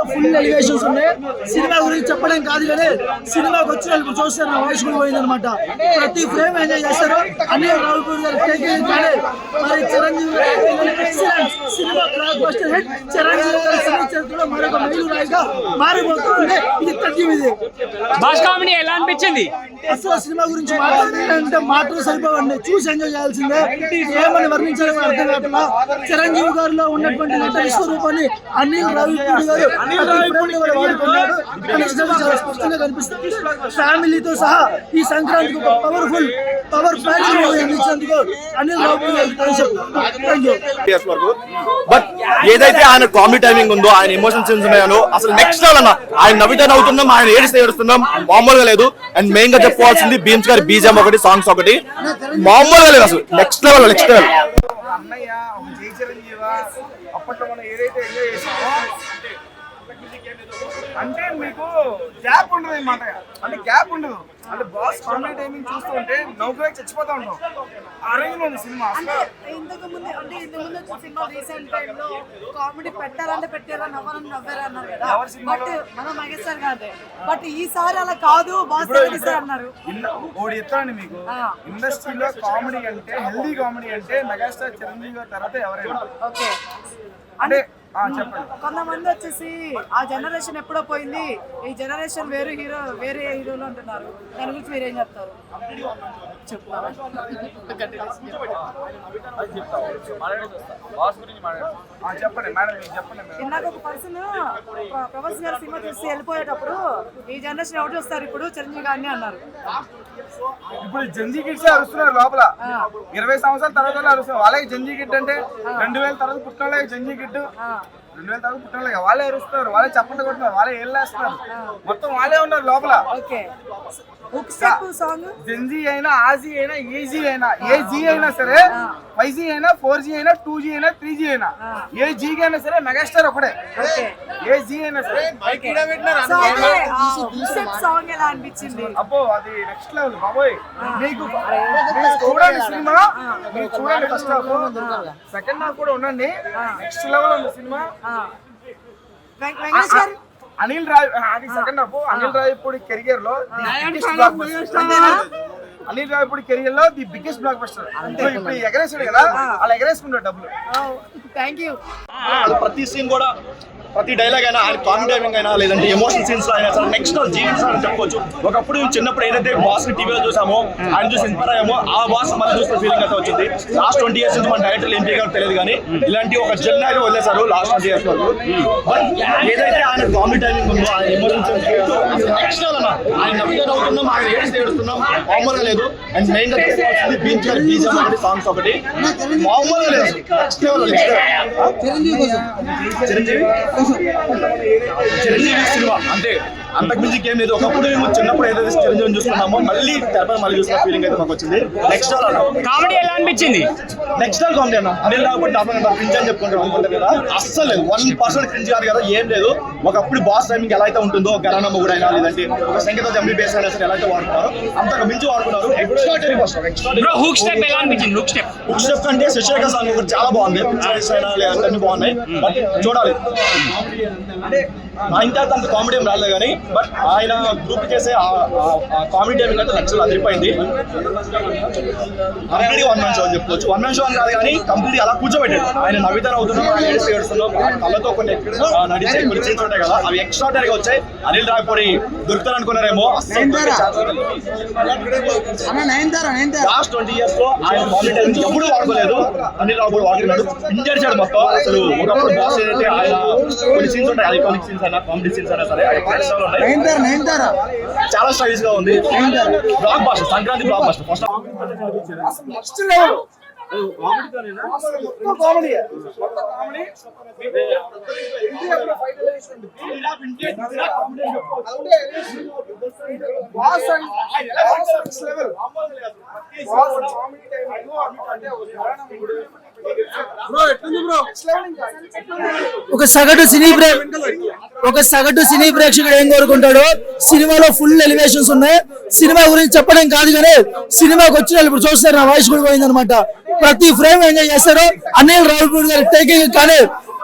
సినిమాలో full elevations ఉన్నాయి. Cinema గురించి చెప్పడం కాదు కానీ సినిమాకి వచ్చిన వాళ్ళు ఇప్పుడు చూస్తారు నా వయసు కూడా పోయిందనమాట ప్రతి ఫ్రేమ్ ఎంజాయ్ చేస్తారు. అన్ని రావుపూర్ గారు టేకింగ్ కానీ మరి Chiranjeevi excellent cinema blockbuster hit Chiranjeevi garu cinema చరిత్రలో మరొక మైలురాయిగా మారిపోతుంది ఇది తగ్గింది భాష కామెడీ ఎలా అనిపించింది? అసలు సినిమా గురించి మాట్లాడాలంటే మాటలు సరిపోవండి. చూసి ఎంజాయ్ చేయాల్సిందే. ఏమని వర్ణించాలో అర్థం కాకుండా చిరంజీవి గారిలో ఉన్నటువంటి నట విశ్వరూపాన్ని అనిల్ రావిపూడి గారు వాడుకున్నాడు స్పష్టంగా కనిపిస్తుంది. ఫ్యామిలీతో సహా ఈ సంక్రాంతికి ఒక పవర్ఫుల్ పవర్ ప్యాక్ అందించినందుకు అనిల్ రావిపూడి ఇయర్స్ వరకు బట్ ఏదైతే ఆయన కామెడీ టైమింగ్ ఉందో ఆయన ఎమోషన్ సీన్స్ ఉన్నాయో అసలు నెక్స్ట్ లెవెల్ అన్న ఆయన నవ్వితే నవ్వుతున్నాం ఆయన ఏడిస్తే ఏడుస్తున్నాం మామూలుగా లేదు. అండ్ మెయిన్గా చెప్పుకోవాల్సింది బీమ్స్ గారి బీజం ఒకటి సాంగ్స్ ఒకటి. మామూలుగా లేదు అసలు. నెక్స్ట్ లెవెల్ నెక్స్ట్ లెవెల్ అప్పట్లో మనం ఏదైతే ఎంజాయ్ చేసామో అంటే మీకు గ్యాప్ ఉండదు అన్నమాట అంటే గ్యాప్ ఉండదు. అంటే బాస్ కామెడీ టైమింగ్ చూస్తూ ఉంటే నౌకరీ చచ్చిపోతా ఉంటాం ఆ రేంజ్ ఉంది సినిమా అంటే ఇంతకు ముందు అంటే ఇంతకు ముందు వచ్చిన సినిమా రీసెంట్ టైం లో కామెడీ పెట్టారంటే పెట్టారా నవ్వాలని నవ్వారా అన్నారు కదా? బట్ మన మెగాస్టార్ గారే బట్ ఈసారి అలా కాదు బాస్ అన్నారు. ఒకటి చెప్తానండి మీకు. ఇండస్ట్రీలో కామెడీ అంటే హెల్దీ కామెడీ అంటే మెగాస్టార్ చిరంజీవి గారి తర్వాత ఎవరైనా. ఓకే. అంటే కొంతమంది వచ్చేసి ఆ జనరేషన్ ఎప్పుడో పోయింది ఈ జనరేషన్ వేరే హీరో వేరే హీరోలు అంటున్నారు. దాని గురించి మీరేం చెప్తారు? ఇందాక ఒక పర్సన్ ప్రభాస్ గారి సినిమా చూసి వెళ్ళిపోయేటప్పుడు ఈ జనరేషన్ ఎవరు చూస్తారు ఇప్పుడు? చిరంజీవి గారిని అన్నారు. ఇప్పుడు జంజీ కిడ్స్ అరుస్తున్నారు లోపల. ఇరవై సంవత్సరాల తర్వాత అరుస్తున్నారు. వాళ్ళకి జంజీ కిడ్ అంటే రెండు వేల తర్వాత పుట్టిన వాళ్ళకి జంజీ కిడ్. రెండు వేల తర్వాత పుట్టిన వాళ్ళకి వాళ్ళే అరుస్తున్నారు. వాళ్ళే చప్పట్లు కొడుతున్నారు. వాళ్ళే ఏళ్ళేస్తున్నారు మొత్తం వాళ్ళే ఉన్నారు లోపల. జెన్జీ అయినా ఆజీ అయినా ఏజీ అయినా ఏ జీ అయినా సరే ఫైవ్ జీ అయినా ఫోర్ జీ అయినా టూ జీ అయినా త్రీ జీ అయినా ఏ జీకి అయినా సరే మెగాస్టార్ ఒకటే ఏ జీ అయినా సరే. సో అదే హుక్ స్టెప్ సాంగ్ ఎలా అనిపించింది? అబ్బో అది నెక్స్ట్ లెవెల్ బాబోయ్. మీకు మీరు చూడండి సినిమా. మీరు చూడండి ఫస్ట్ హాఫ్ సెకండ్ హాఫ్ కూడా ఉండండి. నెక్స్ట్ లెవెల్ ఉంది సినిమా. వెంకటేష్ గారు? అనిల్ రాయ్ అది సెకండ్ హాఫ్ అనిల్ రాయపూడి కెరియర్లో ది బిగ్గెస్ట్ బ్లాక్ బస్టర్ అంతేనా? అనిల్ రాయపూడి కెరియర్లో ది బిగ్గెస్ట్ బ్లాక్ బస్టర్ ఇప్పుడు ఎగరేసాడు కదా అలా ఎగరేసుకుంటాడు డబ్బులు. థ్యాంక్ యూ ప్రతి సీన్ కూడా ప్రతి డైలాగ్ అయినా ఆయన కామెడీ టైమింగ్ అయినా లేదంటే ఎమోషన్ సీన్స్ అయినా సరే నెక్స్ట్ జీవించాలని చెప్పొచ్చు. ఒకప్పుడు మేము చిన్నప్పుడు ఏదైతే బాస్ టీవీలో చూసామో ఆయన చూసి ఇన్స్పైర్ అయ్యామో ఆ బాస్ మళ్ళీ చూసిన ఫీలింగ్ అయితే వచ్చింది. లాస్ట్ ట్వంటీ ఇయర్స్ నుంచి మన డైరెక్టర్ ఏం చేయగలరో తెలియదు కానీ ఇలాంటి ఒక జెల్ అయితే వదిలేశారు లాస్ట్ ట్వంటీ ఇయర్స్ వరకు. బట్ ఏదైతే ఆయన కామెడీ టైమింగ్ ఉందో ఆయన ఎమోషన్ నెక్స్ట్ అన్న ఆయన నవ్వుతే నవ్వుతున్నాం ఆయన ఏడిస్తే ఏడుస్తున్నాం మామూలుగా లేదు. అండ్ మెయిన్గా చెప్పాల్సింది బీచ్ గారి బీజం ఒకటి సాంగ్స్ ఒకటి. మామూలుగా లేదు. Next level Chiranjeevi Chiranjeevi? Cinema అంటే అంతకు మించి ఏం లేదు. ఒకప్పుడు మేము చిన్నప్పుడు ఏదైతే చిరంజీవిని చూస్తున్నామో మళ్ళీ తెరపై మళ్ళీ చూసిన ఫీలింగ్ అయితే మాకు వచ్చింది. నెక్స్ట్ ఆల్ కామెడీ ఎలా అనిపించింది? నెక్స్ట్ ఆల్ కామెడీ అన్న. అనిల్ రాకపోతే అప్పుడు క్రింజ్ అని చెప్పుకుంటారు అనుకుంటారు కదా. అస్సలు లేదు వన్ పర్సెంట్ క్రింజ్ కాదు కదా ఏం లేదు. ఒకప్పుడు బాస్ టైమింగ్ ఎలా అయితే ఉంటుందో గరానా మొగుడు అయినా లేదంటే ఒక సంగీత జంబీ బేస్ అయినా సరే ఎలా అయితే వాడుతున్నారు అంతకు మించి వాడుకున్నారు. Extra first extra hook step ఎలా అనిపించింది? హుక్ స్టెప్ బుక్ స్టెప్ కంటే శశేఖర్ సాంగ్ ఒకటి చాలా బాగుంది. అయినా లేదంటే అన్ని బాగున్నాయి. బట్ చూడాలి. తర్వాత అంత కామెడీ ఏం రాలేదు కానీ బట్ ఆయన గ్రూప్ చేసే కామెడీ టైమింగ్ అయితే లక్షలు అదిరిపోయింది. కంప్లీట్ వన్ మ్యాన్ షో అని చెప్పుకోవచ్చు. వన్ మ్యాన్ షో అని కాదు కానీ కంప్లీట్ అలా కూర్చోబెట్టాడు. ఆయన నవ్వితే నవ్వుతున్నాం ఆయన ఏడిస్తే ఏడుస్తున్నాం కళ్ళతో కొన్ని నడిచే కొన్ని సీన్స్ ఉంటాయి కదా అవి ఎక్స్ట్రా గా వచ్చాయి. అనిల్ రాయపూడి దొరుకుతారు అనుకున్నారేమో లాస్ట్ ట్వంటీ ఇయర్స్లో ఆయన కామెడీ టైమింగ్ ఎప్పుడు వాడుకోలేదు. అనిల్ రావు కూడా వాడుకున్నాడు ఇంజర్ మొత్తం. అసలు ఒకప్పుడు బాస్ ఏదైతే ఆయన కొన్ని సీన్స్ ఉంటాయి ఐకానిక్ సీన్స్ అయినా కామెడీ సీన్స్ అయినా సరే చాలా స్టైల్స్గా ఉంది. Blockbuster Sankranti blockbuster first next level ఒక సగటు సినీ ప్రే ఒక సగటు సినీ ప్రేక్షకుడు ఏం కోరుకుంటాడు? సినిమాలో ఫుల్ ఎలివేషన్స్ ఉన్నాయి. సినిమా గురించి చెప్పడం కాదు కానీ సినిమాకి వచ్చిన ఇప్పుడు చూస్తారు నా వాయిస్ కూడా పోయిందనమాట ప్రతి ఫ్రేమ్ ఎంజాయ్ చేస్తారు? అనిల్ రావుపూడి గారి టేకింగ్ కానీ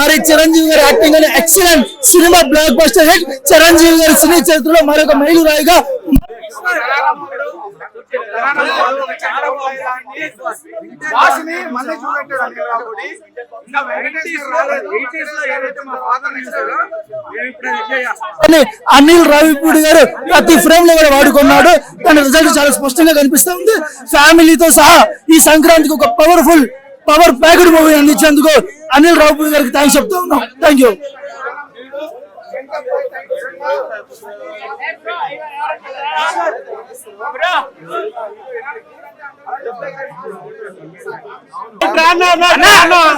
మరి చిరంజీవి గారి యాక్టింగ్ అని excellent cinema blockbuster hit Chiranjeevi గారి సినీ చరిత్రలో మరొక మైలురాయిగా బాస్ని మళ్ళీ చూపెట్టాడు అనిల్ రావుడి ఇంకా వెంకటేష్ రాలేదు. వెంకటేష్లో ఏదైతే మా ఫాదర్ ఇచ్చారో. నేను ఇప్పుడు ఎంజాయ్ చేస్తాను అని అనిల్ రావిపూడి గారు ప్రతి ఫ్రేమ్లో కూడా వాడుకున్నాడు. దాని రిజల్ట్ చాలా స్పష్టంగా కనిపిస్తా ఉంది. ఫ్యామిలీతో సహా ఈ సంక్రాంతికి ఒక పవర్ఫుల్ పవర్ ప్యాకెడ్ మూవీ అందించేందుకు అనిల్ రావిపూడి గారికి థ్యాంక్స్ చెప్తా ఉన్నాం. థ్యాంక్ యూ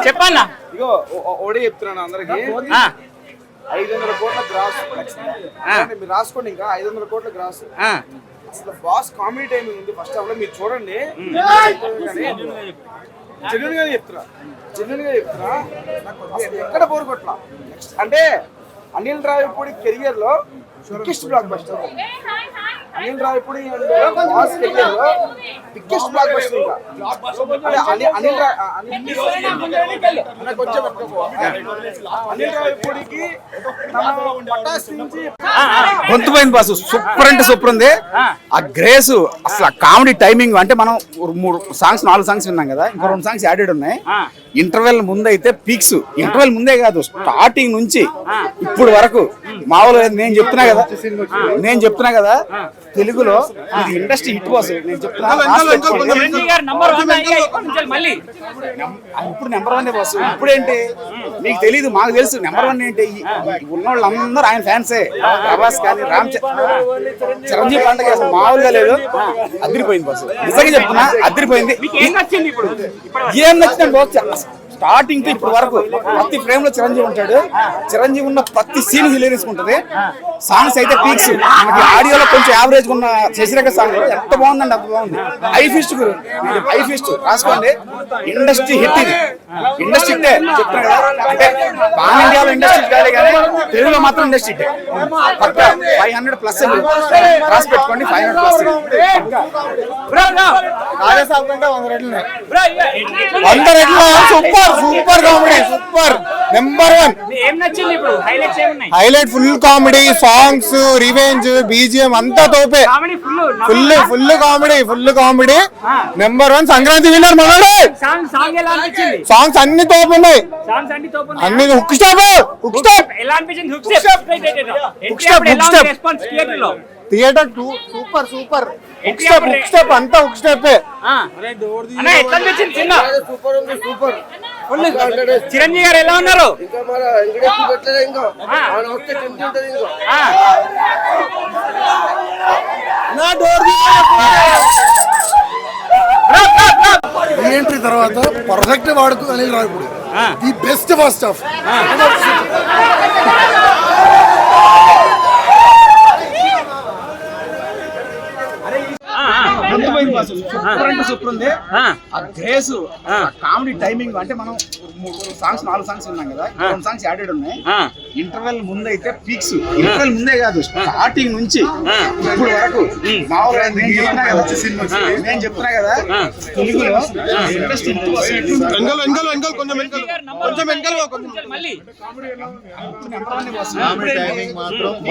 చెప్పన్నా ఇగో ఓడి చెప్తున్నాను అందరికి. ఐదు వందల కోట్ల గ్రాస్. మీరు రాసుకోండి ఇంకా. ఐదు వందల కోట్ల గ్రాస్. అసలు బాస్ కామెడీ టైమింగ్ ఉంది. ఫస్ట్ హాఫ్లో మీరు చూడండి. జెన్యున్గా చెప్తున్నా. జెన్యున్గా చెప్తున్నా ఎక్కడ బోర్ కొట్ల? అంటే అనిల్ రావిపూడి కెరియర్లో biggest blockbuster and boss biggest blockbuster ఇంకా అనిల్ రా అనిల్ కొంచెం. అనిల్ గొంతు సూపర్ అంటే సూపర్ ఉంది. ఆ. గ్రేస్ అసలు కామెడీ టైమింగ్ అంటే మనం మూడు సాంగ్స్ నాలుగు సాంగ్స్ విన్నాం కదా. ఇంకో రెండు సాంగ్స్ యాడెడ్ ఉన్నాయి. ఇంటర్వెల్ ముందు అయితే పీక్స్. ఇంటర్వెల్ ముందే కాదు స్టార్టింగ్ నుంచి ఇప్పుడు వరకు. మామూలుగా నేను చెప్తున్నా కదా. నేను చెప్తున్నా కదా. తెలుగులో ఇండస్ట్రీ హిట్ బాస్. నేను ఇప్పుడు నెంబర్ వన్ బాస్ ఇప్పుడు ఏంటి మీకు తెలియదు మాకు తెలుసు. నెంబర్ వన్ ఏంటి? ఈ- ఈ ఉన్న వాళ్ళందరూ ఆయన ఫ్యాన్సే ప్రభాస్ కానీ రామ్ చిరంజీవి పండుగ అసలు మామూలుగా లేదు. అదిరిపోయింది బాస్ నిజంగా చెప్తున్నా అదిరిపోయింది. మీకు ఏం నచ్చింది బాస్ స్టార్టింగ్ టు ఇప్పటి వరకు ప్రతి ఫ్రేమ్లో చిరంజీవి ఉంటాడు. చిరంజీవి ఉన్న ప్రతి సీన్ హిలేరియస్ ఉంటుంది. సాంగ్స్ అయితే పీక్స్. మనకి ఆడియోలో కొంచెం యావరేజ్ ఉన్న శశిరేఖ సాంగ్ ఎంత బాగుందండి అంత బాగుంది. ఐ ఫిస్ట్ గురు. Eye feast. రాసుకోండి. ఇండస్ట్రీ హిట్ ఇది. ఇండస్ట్రీ హిట్టే కదా. అంటే పాన్ ఇండియాలో ఇండస్ట్రీ కాదు కానీ తెలుగులో మాత్రం ఇండస్ట్రీ హిట్టే పక్క ఫైవ్ హండ్రెడ్ ప్లస్ రాసి పెట్టుకోండి. Five hundred plus? వంద రెట్లు? Super. Super comedy super. Number one ఏం నచ్చింది ఇప్పుడు? హైలైట్స్ ఏమున్నాయి? Highlight full comedy songs revenge BGM అంతా Tope. Comedy full full full comedy full comedy. Number one Sankranti winner మనోడే. సాంగ్స్ అన్ని తోపు ఉన్నాయి సాంగ్స్ అన్ని తోపు అన్ని hook stop hook stop hook step step. Response థియేటర్లో theatre too super super hook step hook step అంతా హుక్ స్టెప్ సూపర్ ఉంది సూపర్. చిరంజీవి గారు ఎలా ఉన్నారు. ఎంట్రీ తర్వాత పర్ఫెక్ట్ వాడుకు Anil Ravipudi the best first off super అంటే సూపర్ ఉంది. ఆ. గ్రేస్ కామెడీ టైమింగ్ అంటే మనం మూడు సాంగ్స్ నాలుగు సాంగ్స్ విన్నాం కదా. రెండు సాంగ్స్ యాడెడ్ ఉన్నాయి. ఇంటర్వెల్ ముందు అయితే పీక్స్ ఇంటర్వెల్ ముందే కాదు స్టార్టింగ్ నుంచి. ఇప్పుడు వరకు మామూలుగా నేను చెప్తున్నా కదా నేను చెప్తున్నా కదా తెలుగులో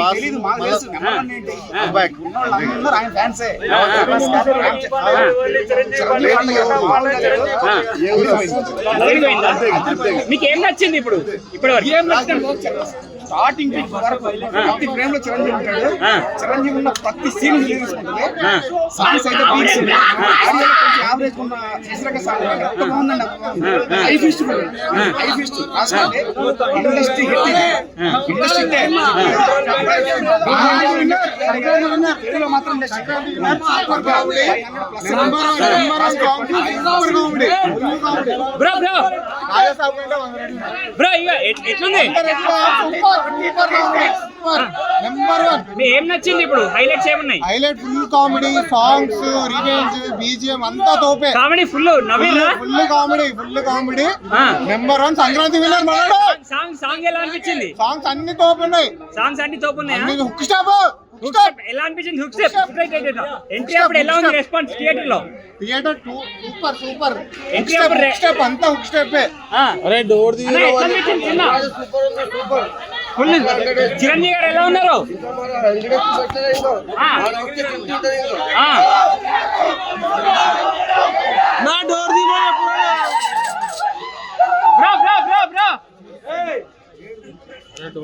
తెలీదు మాకు ఏం నచ్చింది ఇప్పుడు? ఇప్పుడు ఏం స్టార్టింగ్ వరకు ప్రతి ఫ్రేమ్లో చిరంజీవి ఉంటాడు. చిరంజీవి ఉన్న ప్రతి సీన్ ఉంటుంది సాంగ్స్ అయితే పీక్స్ కొంచెం యావరేజ్ ఉన్న శశిరేఖ సాంగ్ ఎంత బాగుందండి eye feast eye feast industry hit industry తెలుగులో మాత్రం ఎట్లుంది? Number one. ఏం నచ్చింది ఇప్పుడు? హైలైట్స్ ఏమున్నాయి? Highlight full comedy songs revenge BGM అంతా Tope. Comedy full Naveen? Full comedy full comedy. Number one Sankranti winner మనోడే సాంగ్ సాంగ్ ఎలా అనిపించింది? సాంగ్స్ అన్ని తోపు ఉన్నాయి సాంగ్స్ అన్ని తోపు ఉన్నాయా హుక్ స్టాప్ హుక్ స్టెప్. ఎలా అనిపించింది హుక్సెప్ ఎంట్రీ అప్పుడు ఎలా ఉంది రెస్పాన్స్ థియేటర్ లో థియేటర్ సూపర్ సూపర్ ఎంట్రీ అప్పుడు స్టెప్ అంతా హుక్ స్టెప్ అరే డోర్ సూపర్ చిరంజీవి గారు ఎలా ఉన్నారు నా door bro bro bro bro